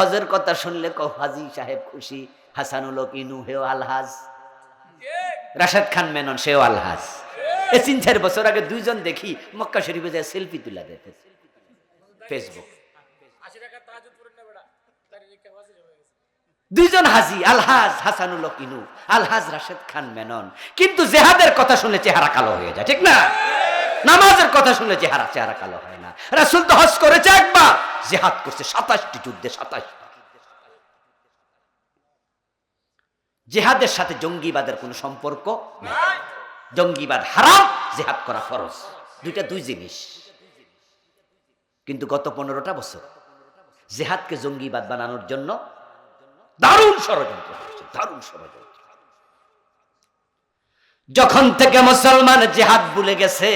হজের কথা শুনলে কো হাজি সাহেব খুশি, হাসানুল ইনু হেও আলহাজ। রাশেদ খান মেনন, সেও আলহাজ। এ তিন চার বছর আগে দুইজন দেখি মক্কা শরীফে যায় সেলফি তুলে দেয় ফেসবুক দুইজন হাজি, আলহাজ হাসানুল ইনু আলহাজ রাশেদ খান মেনন। কিন্তু জেহাদের কথা শুনলে চেহারা কালো হয়ে যায়, ঠিক না? নামাজের কথা শুনলে চেহারা চেহারা কালো হয় না। রাসুল তো হজ করেছে একবার। জেহাদ করছে সাতাশটি যুদ্ধে সাতাশ জেহাদের সাথে জঙ্গিবাদের কোনো সম্পর্ক জঙ্গিবাদ হারাম, জেহাদ করা ফরজ। দুইটা দুই জিনিস। কিন্তু গত পনেরোটা বছর জেহাদকে জঙ্গিবাদ বানানোর জন্য দারুণ ষড়যন্ত্র দারুণ ষড়যন্ত্র। যখন থেকে মুসলমান জেহাদ ভুলে গেছে,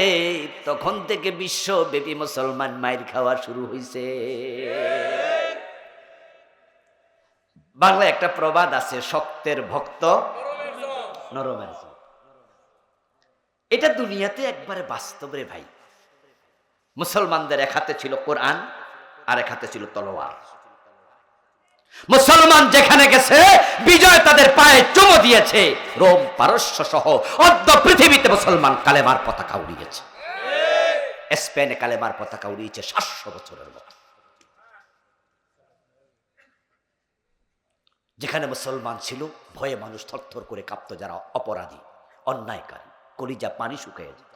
তখন থেকে বিশ্বব্যাপী মুসলমান মায়ের খাওয়া শুরু হয়েছে বাংলায় একটা প্রবাদ আছে, শক্তের ভক্ত নরমের এটা দুনিয়াতে একবারে বাস্তব রে ভাই। মুসলমানদের এক হাতে ছিল কোরআন, আর এক হাতে ছিল তলোয়ার। মুসলমান যেখানে গেছে, বিজয় তাদের চুমো দিয়েছে। রোম পারস্য সহ অর্ধ পৃথিবীতে মুসলমান কালেমার পতাকা উড়িয়েছে। স্পেনে কালেমার পতাকা উড়িয়েছে সাতশো বছরের মতো। যেখানে মুসলমান ছিল, ভয়ে মানুষ থরথর করে কাঁপত যারা অপরাধী, অন্যায়কারী, কলিজা পানি শুকিয়ে যেত।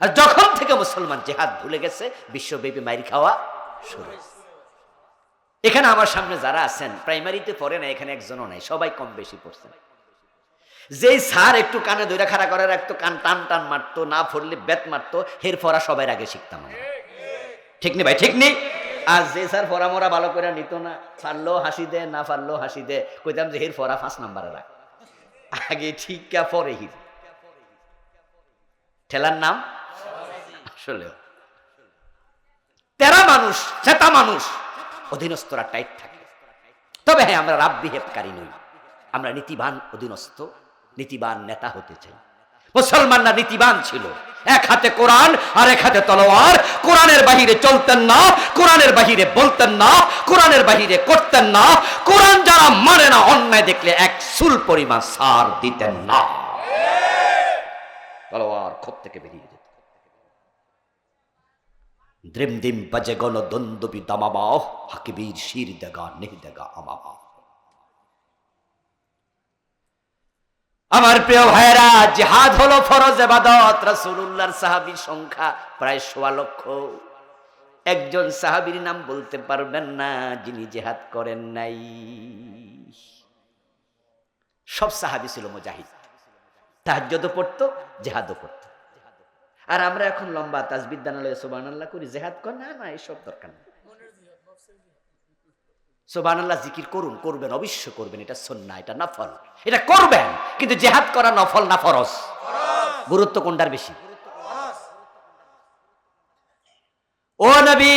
আর যখন থেকে মুসলমান জেহাদ ভুলে গেছে, বিশ্বব্যাপী মাইর খাওয়া শুরু হয়েছে। এখানে আমার সামনে যারা আছেন প্রাইমারিতে পড়ে না এখানে একজনও নাই, সবাই কম বেশি পড়ছেন যেই স্যার একটু কানে ধরে খাড়া করে রাখতো কান টান টান মারতো, না পড়লে বেত মারতো হের ফরা সবাই আগে শিখতাম ঠিক নেই ভাই, ঠিক নেই আর যে স্যার ফরা মরা ভালো করে নিত না পারলেও হাসি দে, না পারলেও হাসি দে, কইতাম যে হের ফরা ফার্স্ট নাম্বারে রাখ। আগে ঠিক কা পরে হির ঠেলার নাম? আসলে তেরা মানুষ, চেতা মানুষ। অধীনস্থরা টাইট থাকে। তবে হ্যাঁ আমরা রাব বিহেভকারী নই। আমরা নীতিবান অধীনস্থ, নীতিবান নেতা হতে চাই। মুসলমানরা নীতিবান ছিল। এক হাতে কোরআন আর এক হাতে তলোয়ার। কোরআনের বাহিরে চলতেন না, কোরআনের বাহিরে বলতেন না, কোরআনের বাহিরে করতেন না। কোরআন যারা মানে না, অন্যায় দেখলে এক সুল পরিমাণ সার দিতেন না। তলোয়ার ক্ষোভ থেকে বেরিয়ে দ্রিম দিম বাজে গণ দ্বন্দ্ববি দামাবা হাকিবীর শির দেগা নেই দেগা আমাবা আমার প্রিয় ভাইরা জিহাদ হলো ফরজ এবাদত, রাসূলুল্লাহর সাহাবীর সংখ্যা প্রায় সোয়া লক্ষ। একজন সাহাবীর নাম বলতে পারবেন না, যিনি জিহাদ করেন নাই। সব সাহাবী ছিল মুজাহিদ। তাহাজ্জুদও পড়তো, জেহাদও পড়তো। আর আমরা এখন লম্বা তাজবিদ্যানালয়ে সোবান আল্লাহ করি জেহাদ কর না না এসব দরকার নেই সোবান আল্লাহ জিকির করুন করবেন অবশ্য করবেন এটা সন্না এটা নফল এটা করবেন কিন্তু জেহাদ করা নফল না ফরজ গুরুত্ব কোনটার বেশি ও নবী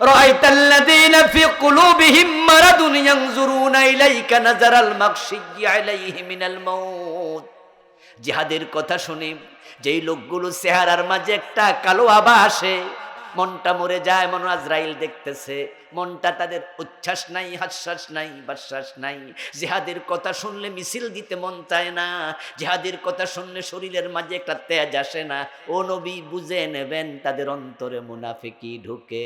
رأيت الذين في قلوبهم مرض ينظرون إليك نظر المغشي عليه من الموت জিহাদের কথা শুনি যেই লোকগুলো চেহারার মাঝে একটা কালো আবা আসে মনটা মরে যায় মন আজরাইল দেখতেছে মনটা তাদের উচ্ছ্বাস নাই হাস্যাস নাই বাশ্বাস নাই জেহাদের কথা শুনলে মিছিল দিতে মন চায় না জেহাদের কথা শুনলে শরীরের মাঝে একটা তেজ আসে না ও নবী বুঝে নেবেন তাদের অন্তরে মুনাফিকি ঢুকে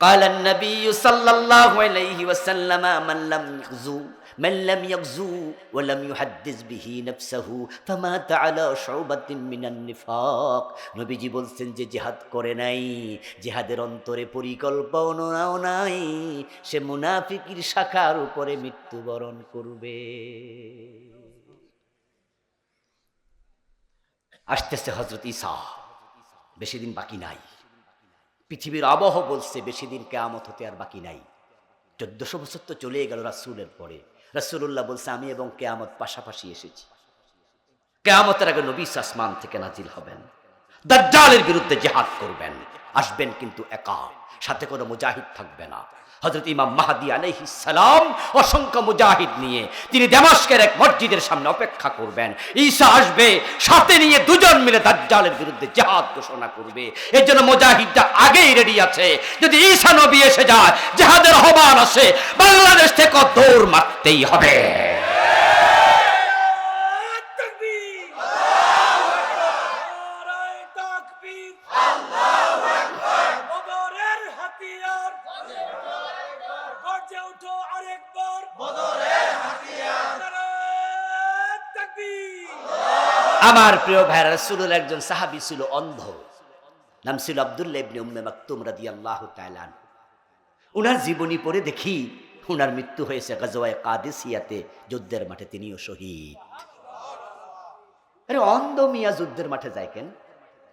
قال النبي صلى الله عليه وسلم من لم يغزو من لم يغزو ولم يحدث به نفسه فمات على شعبة من النفاق নবীজি বলছেন যে জিহাদ করে নাই জিহাদের অন্তরে পরিকল্পনাও নাই সে মুনাফিকির শাখার উপরে মৃত্যুবরণ করবে আসতেছে হজরত ঈসা বেশি দিন বাকি নাই পৃথিবীর আবহ বলছে বেশি দিন কেয়ামত হতে আর বাকি নাই চোদ্দশো বছর তো চলে গেল রাসুলের পরে রাসুল্লাহ বলছে, আমি এবং কেয়ামত পাশাপাশি এসেছি। কেয়ামতের আগে নবী সাসমান থেকে নাজিল হবেন। দাজ্জালের বিরুদ্ধে জেহাদ করবেন। আসবেন কিন্তু একা। সাথে কোনো মুজাহিদ থাকবে না। হজরত ইমাম মাহাদি সালাম অসংখ্য মুজাহিদ নিয়ে, তিনি দেমাস্কের এক মসজিদের সামনে অপেক্ষা করবেন। ঈসা আসবে, সাথে নিয়ে দুজন মিলে দাজ্জালের বিরুদ্ধে জেহাদ ঘোষণা করবে। এর জন্য মুজাহিদটা আগেই রেডি আছে। যদি ঈশা নবী এসে যায়, জেহাদের আহ্বান আসে, বাংলাদেশ থেকে দৌড় মারতেই হবে। আমার প্রিয় ভাইরা রাসূলের একজন সাহাবী ছিল অন্ধ। নাম ছিল আব্দুল্লাহ। উনার জীবনী পড়ে দেখি উনার মৃত্যু হয়েছে গাজওয়ায়ে কাদেসিয়াতে, যুদ্ধের মাঠে তিনিও শহীদ। আরে অন্ধ মিয়া যুদ্ধের মাঠে যায় কেন?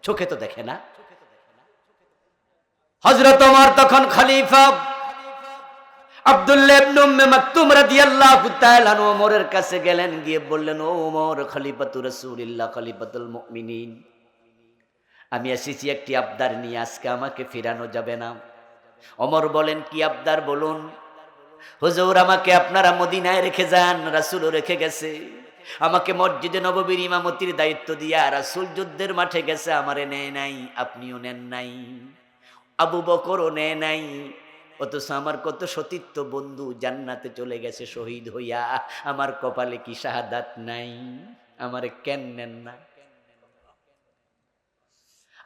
চোখে তো দেখে না। ওমর তখন খলিফা ওমরের কাছে গেলেন, গিয়ে বললেন ওমর খলিফাতুর রাসূলিল্লাহ, খলিফাতুল মুমিনিন, আমি এসেছি একটি আবদার নিয়ে, আজকে আমাকে ফেরানো যাবে না। অমর বলেন, কি আবদার বলুন? হুজুর, আমাকে আপনারা মদিনায় রেখে যান, রাসূলও রেখে গেছে। আমাকে মসজিদে নববীর ইমামতির দায়িত্ব দিয়া রাসূল যুদ্ধের মাঠে গেছে, আমারে নেয় নাই, আপনিও নেন নাই, আবু বকরও নেয় নাই অথচ আমার কত সতীত্ব বন্ধু, জান্নাতে চলে গেছে শহীদ হইয়া। আমার কপালে কি শাহাদাত নাই? আমারে কেন নেন না?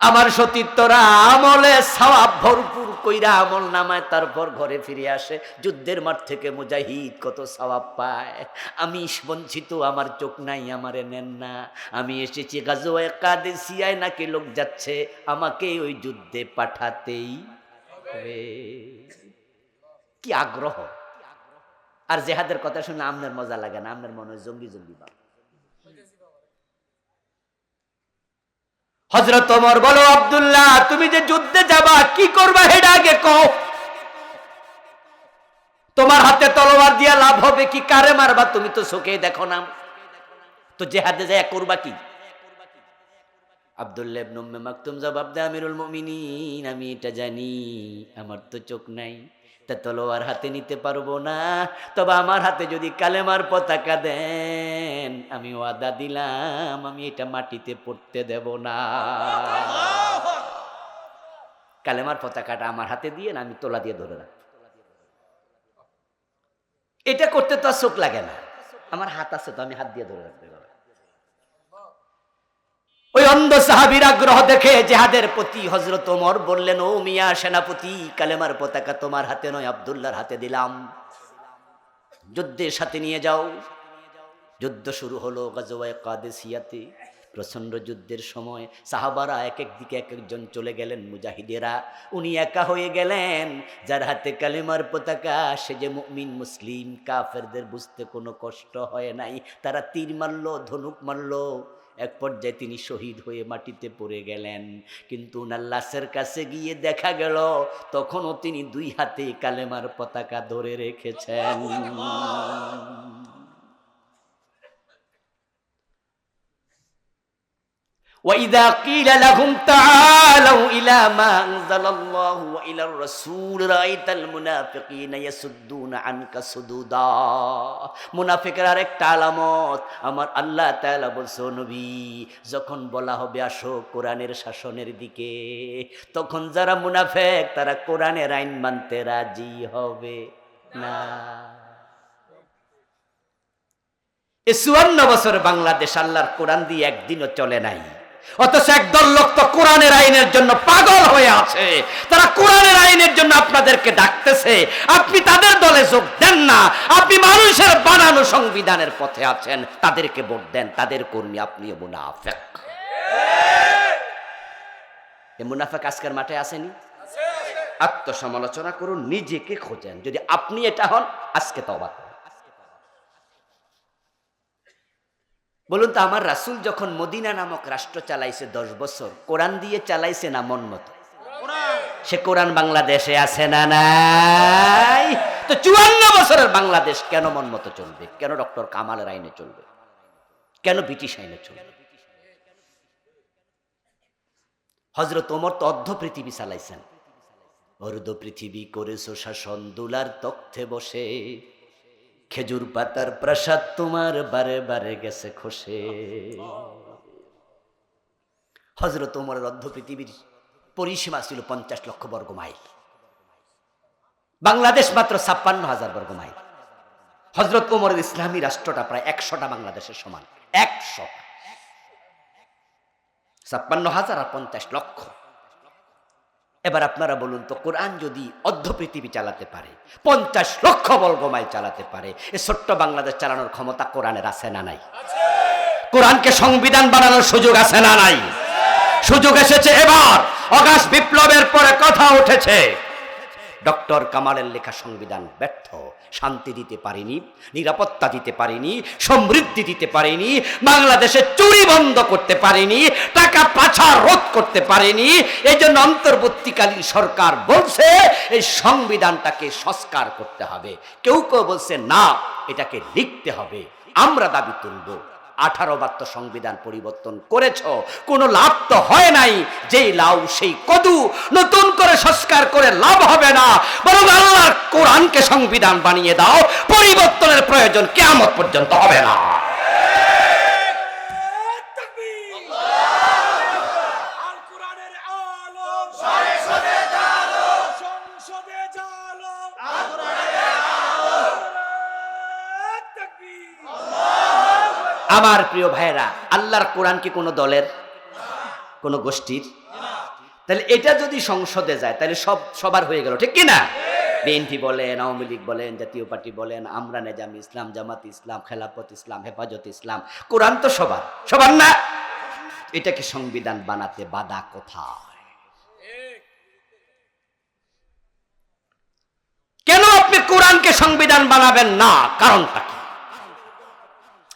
আমার সতীর্থরা আমলে সওয়াব ভরপুর কইরা আমল নামায়, তারপর ঘরে ফিরে আসে। যুদ্ধের মাঠ থেকে মুজাহিদ কত সওয়াব পায়। আমি বঞ্চিত, আমার চোখ নাই, আমারে নেন না। আমি এসেছি গাজোয় কাদেসিয়ায়, নাকি লোক যাচ্ছে আমাকে ওই যুদ্ধে পাঠাতেই হবে। কি আগ্রহ? আর জেহাদের কথা শুনে আমনের মজা লাগে না, আমনের মনে হয় জঙ্গি জঙ্গি বা হজরত ওমর বলো, আব্দুল্লাহ, তুমি যে যুদ্ধে যাবা, কি করবা হেডা আগে কও। তোমার হাতে তলোয়ার দিয়া লাভ হবে কি? কারে মারবা? তুমি তো চোখে দেখো না। তো জেহাদে যায় করবা কি? আব্দুল্লাহ ইবনে উম্মে মাকতুম জবাব দে আমিরুল মুমিনিন, আমি এটা জানি, আমার তো চোখ নাই, তা তলোয়ার হাতে নিতে পারব না, তবে আমার হাতে যদি কালেমার পতাকা দেন, আমি ওয়াদা দিলাম, আমি এটা মাটিতে পড়তে দেব না। কালেমার পতাকাটা আমার হাতে দিয়ে না, আমি তোলা দিয়ে ধরে রাখ এটা করতে তো আর চোখ লাগে না। আমার হাত আছে তো, আমি হাত দিয়ে ধরে রাখতে ওই অন্ধ সাহাবির আগ্রহ দেখে জেহাদের প্রতি হজরত ওমর বললেন, ও মিয়া সেনাপতি, কালেমার পতাকা তোমার হাতে নয় আবদুল্লার হাতে দিলাম। যুদ্ধের সাথে নিয়ে যাও। যুদ্ধ শুরু হলো গাজওয়ায় কাদেসিয়াতে। প্রচণ্ড যুদ্ধের সময় সাহাবারা এক এক দিকে এক একজন চলে গেলেন, মুজাহিদেরা। উনি একা হয়ে গেলেন, যার হাতে কালেমার পতাকা। সে যে মুমিন, মুসলিম, কাফেরদের বুঝতে কোনো কষ্ট হয় নাই। তারা তীর মারলো, ধনুক মারলো। এক পর্যায়ে তিনি শহীদ হয়ে মাটিতে পড়ে গেলেন। কিন্তু নাল্লাসের লাশের কাছে গিয়ে দেখা গেল, তখনও তিনি দুই হাতে কালেমার পতাকা ধরে রেখেছেন। وإذا قيل لهم تعالوا إلى ما أنزل الله وإلى الرسول رأيت المنافقين يسدون عنك سدودا মুনাফিকের আরেকটা আলামত আমার আল্লাহ তাআলা বলছো নবী যখন বলা হবে আসো কোরআনের শাসনের দিকে তখন যারা মুনাফেক তারা কোরআনের আইন মানতে রাজি হবে না এ চুয়ান্ন বছর বাংলাদেশ আল্লাহর কোরআন দিয়ে একদিনও চলে নাই অথচ একদল লোক তো কোরআনের আইনের জন্য পাগল হয়ে আছে। তারা কোরআনের আইনের জন্য আপনাদেরকে ডাকতেছে। আপনি তাদের দলে যোগ দেন না। আপনি মানুষের বানানো সংবিধানের পথে আছেন। তাদেরকে ভোট দেন। তাদের কর্মী আপনি মুনাফেক। মুনাফেক আজকের মাঠে আসেনি? আত্মসমালোচনা করুন, নিজেকে খোঁজেন। যদি আপনি এটা হন, আজকে তো বলুন তো, আমার রাসুল যখন মদিনা নামক রাষ্ট্র চালাইছে দশ বছর, কোরআন দিয়ে চালাইছে না মন মতো? সে কোরআন বাংলাদেশে আছে না নাই? তো চুয়ান্ন বছরের বাংলাদেশ কেন মন মতো চলবে? কেন ডক্টর কামালের আইনে চলবে? কেন ব্রিটিশ আইনে চলবে? হজরত ওমর তো অর্ধ পৃথিবী চালাইছেন। অর্ধ পৃথিবী করেছ শাসন দুলার তথ্যে বসে। খেজুর পাতার প্রাসাদ তোমার বারে বারে গেছে খসে। হজরত ওমরের অর্ধ পৃথিবীর পরিসীমা ছিল পঞ্চাশ লক্ষ বর্গ মাইল। বাংলাদেশ মাত্র ছাপ্পান্ন হাজার বর্গ মাইল। হজরত ওমরের ইসলামী রাষ্ট্রটা প্রায় একশোটা বাংলাদেশের সমান। একশো। ছাপ্পান্ন হাজার আর পঞ্চাশ লক্ষ। এবার আপনারা বলুন তো, কোরআন যদি অর্ধ পৃথিবী চালাতে পারে, পঞ্চাশ লক্ষ বর্গ মাইল চালাতে পারে, এ ছোট্ট বাংলাদেশ চালানোর ক্ষমতা কোরআনের আছে না নাই? কোরআনকে সংবিধান বানানোর সুযোগ আছে না নাই? সুযোগ এসেছে এবার। অগাস্ট বিপ্লবের পরে কথা উঠেছে। ডক্টর কামালের লেখা সংবিধান ব্যর্থ। শান্তি দিতে পারেনি, নিরাপত্তা দিতে পারেনি, সমৃদ্ধি দিতে পারেনি, বাংলাদেশে চুরি বন্ধ করতে পারেনি, টাকা পাছা রোধ করতে পারেনি। এই জন্য অন্তর্বর্তীকালীন সরকার বলছে, এই সংবিধানটাকে সংস্কার করতে হবে। কেউ কেউ বলছে, না, এটাকে লিখতে হবে। আমরা দাবি তুলব। আঠারো তো সংবিধান পরিবর্তন করেছ, কোনো লাভ তো হয় নাই। যেই লাউ, সেই কদু নতুন করে সংস্কার করে লাভ হবে না। বরং আল্লাহর কোরআনকে সংবিধান বানিয়ে দাও, পরিবর্তনের প্রয়োজন কেমন পর্যন্ত হবে না তাকবীর আল কোরআনের আলো সংসদে জালো সংসদে জালো আল কোরআনের আলো তাকবীর আমার প্রিয় ভাইয়েরা, আল্লাহর কোরআন কি কোনো দলের? কোনো গোষ্ঠীর? তাহলে এটা যদি সংসদে যায়, তাহলে সব সবার হয়ে গেল, ঠিক কি না? বিএনপি বলেন, আওয়ামী লীগ বলেন, জাতীয় পার্টি বলেন, আমরা নেজাম ইসলাম, জামাত ইসলাম, খেলাফত ইসলাম, হেফাজত ইসলাম, কোরআন তো সবার। সবার না? এটাকে সংবিধান বানাতে বাধা কোথায়? কেন আপনি কোরআনকে সংবিধান বানাবেন না? কারণটা কি?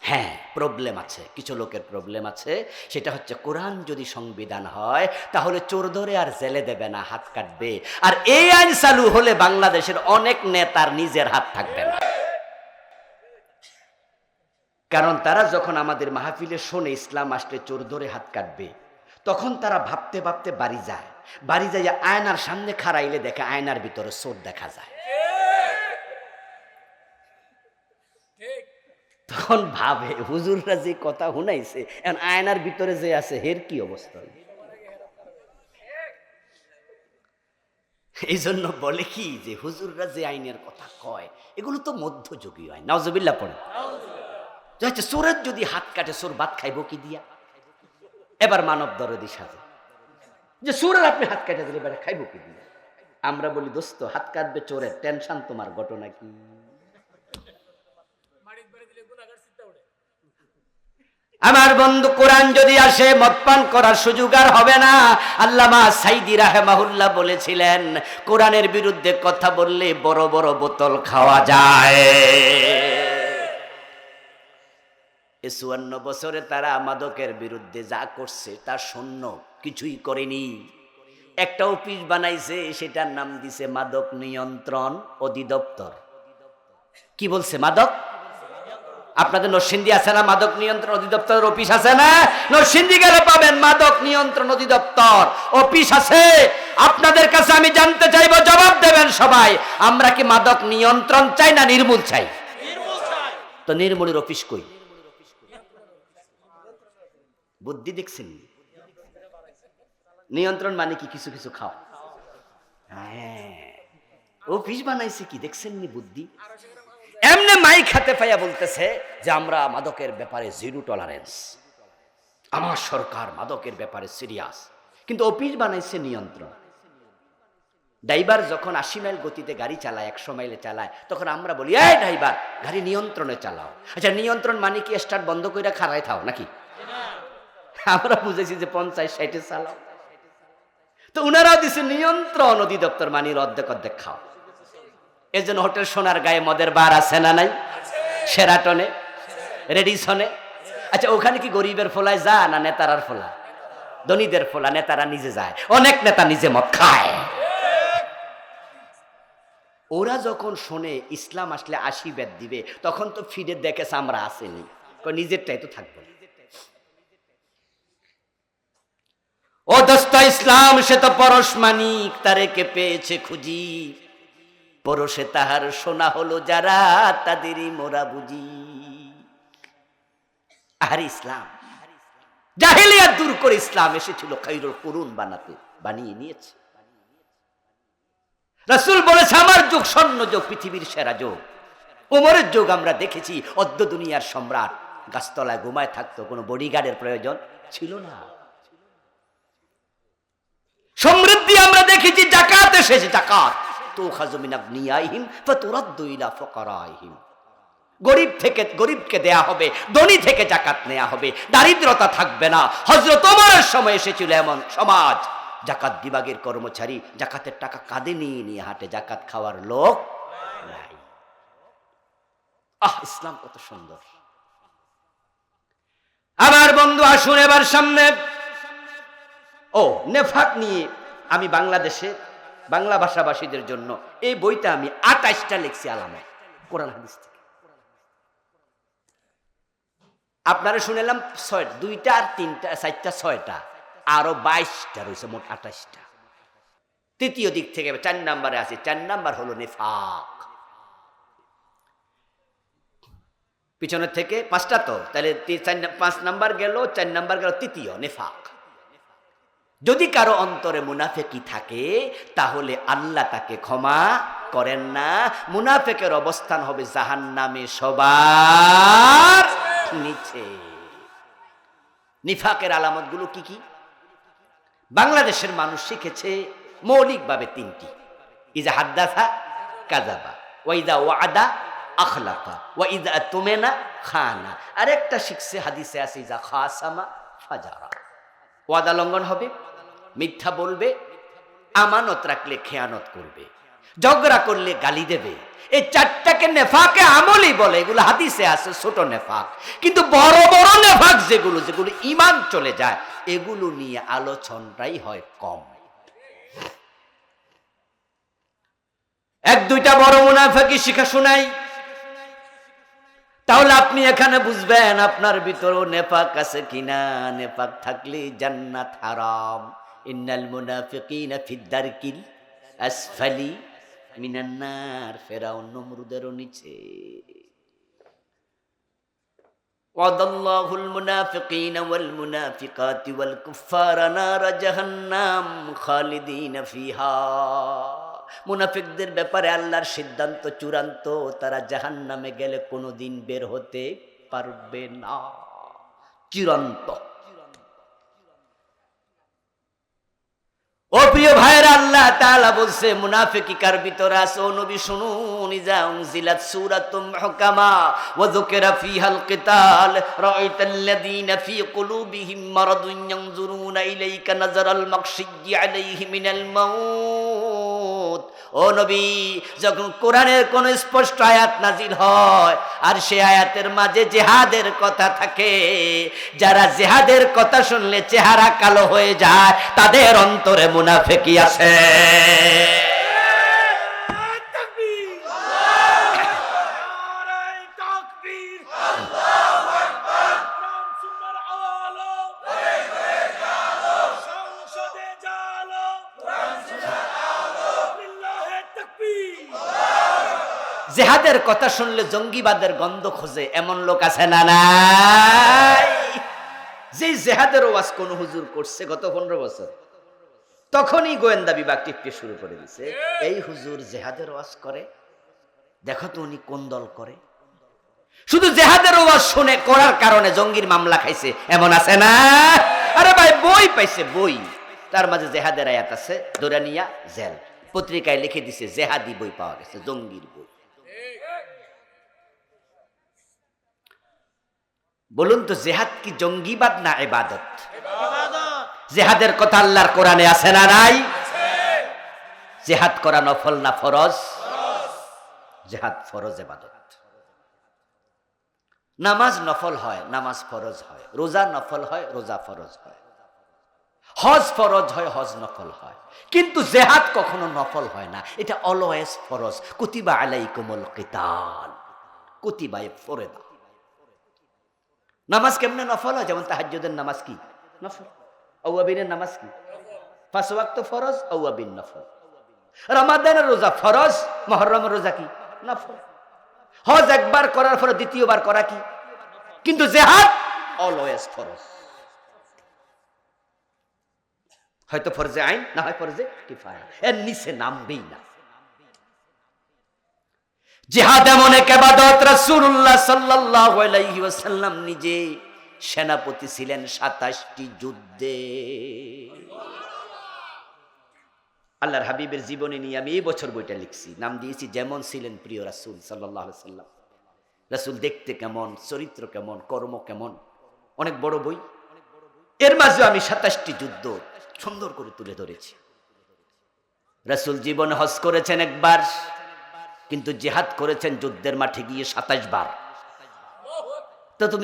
হ্যাঁ প্রবলেম আছে, কিছু লোকের প্রবলেম আছে। সেটা হচ্ছে কোরআন যদি সংবিধান হয়, তাহলে চোর ধরে আর জেলে দেবে না, হাত কাটবে। আর এই আইন চালু হলে বাংলাদেশের অনেক নেতার নিজের হাত থাকবে না। কারণ তারা যখন আমাদের মাহফিলে শোনে, ইসলাম আসলে চোর ধরে হাত কাটবে, তখন তারা ভাবতে ভাবতে বাড়ি যায়। বাড়ি যাই আয়নার সামনে খাড়াইলে দেখে আয়নার ভিতরে চোর দেখা যায় ঠিক তখন ভাবে, হুজুররা যে কথা শুনাইছে, এখন আয়নার ভিতরে যে আছে, হের কি অবস্থা? এই জন্য বলে কি যে, হুজুররা যে আইনের কথা কয়, এগুলো তো মধ্যযুগীয় আইন। নজবিল্লা পড়ে হচ্ছে চোরের যদি হাত কাটে চোর ভাত খাইব কি দিয়া? এবার মানব দরদি সাজে। যে চোরের আপনি হাত কাটে দিলে, এবার খাইব কি দিয়া? আমরা বলি, দোস্ত, হাত কাটবে চোরের, টেনশন তোমার, ঘটনা কি? আমার বন্ধু কোরআন যদি আসে মদপান করার সুযোগ আর হবে না। আল্লামা সাইদি রাহেমাহুল্লাহ বলেছিলেন, কোরআনের বিরুদ্ধে কথা বললে বড় বড় বোতল খাওয়া যায়। চুয়ান্ন বছরে তারা মাদকের বিরুদ্ধে যা করছে, তা শূন্য, কিছুই করেনি। একটা অফিস বানাইছে, সেটার নাম দিছে মাদক নিয়ন্ত্রণ অধিদপ্তর। কি বলছে মাদক? আপনাদের নরসিংদী আছে না? মাদক নিয়ন্ত্রণ অধিদপ্তরের অফিস আছে না? নরসিংদী গেলে পাবেন মাদক নিয়ন্ত্রণ অধিদপ্তর। অফিস আছে। আপনাদের কাছে আমি জানতে চাইব, জবাব দেবেন সবাই। আমরা কি মাদক নিয়ন্ত্রণ চাই না নির্মূল চাই? নির্মূল চাই তো নির্মূলের অফিস কই? বুদ্ধি দেখছেন? নিয়ন্ত্রণ মানে কি? কিছু কিছু খাও হ্যাঁ। অফিস বানাইছে কি? দেখছেন নি বুদ্ধি? এমনি মাইক হাতে পাইয়া বলতেছে যে আমরা মাদকের ব্যাপারে জিরো টলারেন্স। আমার সরকার মাদকের ব্যাপারে সিরিয়াস। কিন্তু অফিস বানাইছে নিয়ন্ত্রণ। ড্রাইভার যখন আশি মাইল গতিতে গাড়ি চালায়, একশো মাইলে চালায়, তখন আমরা বলি, এই ড্রাইভার, গাড়ি নিয়ন্ত্রণে চালাও। আচ্ছা নিয়ন্ত্রণ মানে কি? স্টার্ট বন্ধ করে খাড়ায় থাও নাকি? আমরা বুঝেছি যে পঞ্চাশ ষাটে চালাও। তো উনারাও দিছে নিয়ন্ত্রণ অধিদপ্তর মানির অর্ধেক অর্ধেক খাও। এই জন্য হোটেল সোনার গায়ে মদের বার আছে না নাই? সেরাটনে রেডিসনে আচ্ছা ওখানে কি গরিবের ফোলায় যা না নেতারার ফোলা ধনীদের ফোলা নেতারা নিজে যায়। অনেক নেতা নিজে মদ খায়। ওরা যখন শোনে ইসলাম আসলে আশীর্বাদ দিবে, তখন তো ফিরে দেখেছে আমরা আসেনি। নিজেরটাই তো থাকব। ও দোস্ত ইসলাম, সে তো পরশ মানিক তারে কে পেয়েছে খুঁজি। পরশে তাহার সোনা হলো যারা, তাদেরই মোরা বুঝি। আর ইসলাম। জাহিলিয়া দূর করে ইসলাম এসেছিল খাইরুল করুন বানাতে, বানিয়ে নিয়েছে। রাসূল বলেছে, আমার যুগ, স্বর্ণ যুগ, পৃথিবীর সেরা যুগ। ওমরের যুগ আমরা দেখেছি, অদ্য দুনিয়ার সম্রাট। গাছতলায় ঘুমায় থাকতো, কোনো বডিগার্ডের প্রয়োজন ছিল না। সমৃদ্ধি আমরা দেখেছি, জাকাত এসেছে, জাকাত। গরিব থেকে, গরিবকে দেয়া হবে, ধনী থেকে জাকাত নেওয়া হবে, দারিদ্রতা থাকবে না। হজরত ওমরের সময় এসেছিল এমন সমাজ, জাকাত বিভাগের কর্মচারী জাকাতের টাকা কাঁধে নিয়ে নিয়ে হাটে, জাকাত খাওয়ার লোক আহ, ইসলাম কত সুন্দর। আমার বন্ধু, আসুন এবার সামনে। ও, নেফাক নিয়ে আমি বাংলাদেশে বাংলা ভাষাভাষীদের জন্য এই বইটা আমি আঠাইশটা লিখছি আলামে, কোরআন হাদিস থেকে। আপনারা শুনেলাম ছয়, দুইটা আর তিনটা, চারটা, ছয়টা, আরও বাইশটা রয়েছে, মোট আঠাশটা। তৃতীয় দিক থেকে চার নাম্বারে আছে, চার নাম্বার হলো নেফাক। পিছনের থেকে পাঁচটা তো, তাহলে পাঁচ নাম্বার গেল, চার নাম্বার গেল তৃতীয়, নেফাক। যদি কারও অন্তরে মুনাফেকি থাকে, তাহলে আল্লাহ তাকে ক্ষমা করেন না। মুনাফেকের অবস্থান হবে জাহান নামে সবার নিচে। নিফাকের আলামতগুলো কি কি? বাংলাদেশের মানুষ শিখেছে মৌলিকভাবে তিনটি। ইজা হাদ্দাসা কাজাবা ওয়াইদা ওয়াদা আখলাফা ওয়াইদা তুমেনা, খানা। আরেকটা শিখছে, হাদিসে আছে, ইজা খাসামা ফাজারা। ওয়াদা লঙ্ঘন হবে। মিথ্যা বলবে, আমানত রাখলে খেয়ানত করবে। ঝগড়া করলে গালি দেবে। এই চারটাকে নেফাকে আমলই বলে, এগুলো হাদিসে আছে, ছোট নেফাক। কিন্তু বড় বড় নেফাক যেগুলো যেগুলো ইমান চলে যায়, এগুলো নিয়ে আলোচনাটাই হয় কম। এক, দুইটা বড় মুনাফাকি শিখা শোনাই। তাহলে আপনি এখানে বুঝবেন আপনার ভিতরেও নেপাক আছে কিনা? নেপাক থাকলে জান্নাত হারাম। ইন্নাল মুনাফিকিনা ফিদ্দারকিল আসফালি মিনান্নার ফেরাউন নমরুদেরও নিচে وعد الله المنافقين والمنافقات والكفار نار جهنم خالدين فيها মুনাফিকদের ব্যাপারে আল্লাহর সিদ্ধান্ত চূড়ান্ত তারা জাহান্নামে গেলে কোনোদিন বের হতে পারবে না চূড়ান্ত ও প্রিয় ভাইয়ের, আল্লাহ তাআলা বলছে মুনাফিকি কার ভিতরে আছে, ও নবী শুনুন, ইজা উনজিলাত সূরাতুম হুকামা ওয়া যুকিরা ফিহাল ও নবী, যখন কোরআনের কোন স্পষ্ট আয়াত নাজিল হয় আর সে আয়াতের মাঝে জেহাদের কথা থাকে, যারা জেহাদের কথা শুনলে চেহারা কালো হয়ে যায়, তাদের অন্তরে মুনাফেকি আছে জেহাদের কথা শুনলে জঙ্গিবাদের গন্ধ খোঁজে, এমন লোক আছে না নাই? যে জেহাদের ওয়াজ কোন হুজুর করছে গত পনেরো বছর, তখনই গোয়েন্দা বিভাগ টিপতে শুরু করে দিছে, এই হুজুর জেহাদের ওয়াজ করে? দেখো তো উনি কোন দল করে? শুধু জেহাদের ওয়াজ শুনে করার কারণে জঙ্গির মামলা খাইছে, এমন আছে না? আরে ভাই, বই পাইছে, বই। তার মাঝে জেহাদের আয়াত আছে দোরানিয়া জেল। পত্রিকায় লিখে দিছে, জেহাদি বই পাওয়া গেছে, জঙ্গির বই। বলুন তো জেহাদ কি জঙ্গিবাদ না এবাদত জেহাদের কথা আল্লাহর কোরআনে আছে না নাই? জেহাদ করা নফল না ফরজ? জেহাদ ফরজ এবাদত নামাজ নফল হয় নামাজ ফরজ হয়। রোজা নফল হয় রোজা ফরজ হয়। হজ ফরজ হয় হজ নফল হয়। কিন্তু জেহাদ কখনো নফল হয় না। এটা অলওয়েজ ফরজ। কুতিবা আলাইকুমুল কিতাল। কুতিবায় ফরেদা। নামাজ কেমনে নফল হয়? যেমন তাহাজ্জুদের নামাজ কি? নফল। আউয়াবিনের নামাজ কি? পাঁচ ওয়াক্ত ফরজ, আউয়াবিন নফল। রমাদানের রোজা ফরজ, মহরমের রোজা কি? নফল। হজ একবার করার পরে দ্বিতীয়বার করা কি? কিন্তু জেহাদ অলওয়েজ ফরজ। হয়তো ফরজে আইন, না হয় ফরজে কিফায়া। এর নিচে নামবেই না। জেহাদ এমন এক আবাদত রাসূলুল্লাহ সাল্লাল্লাহু আলাইহি ওয়াসাল্লাম নিজে সেনাপতি ছিলেন সাতাশটি যুদ্ধে। আল্লাহর হাবিবের জীবনী নিয়ে আমি এই বছর বইটা লিখছি, নাম দিয়েছি যেমন ছিলেন প্রিয় রাসূল সাল্লাল্লাহু আলাইহি সাল্লাম রাসূল দেখতে কেমন, চরিত্র কেমন, কর্ম কেমন, অনেক বড় বই। এর মাঝে আমি সাতাশটি যুদ্ধ সুন্দর করে তুলে ধরেছি। রাসূল জীবনে হজ করেছেন একবার কিন্তু জেহাদ করেছেন যুদ্ধের মাঠে গিয়ে সাতাশ বার। তো তুমি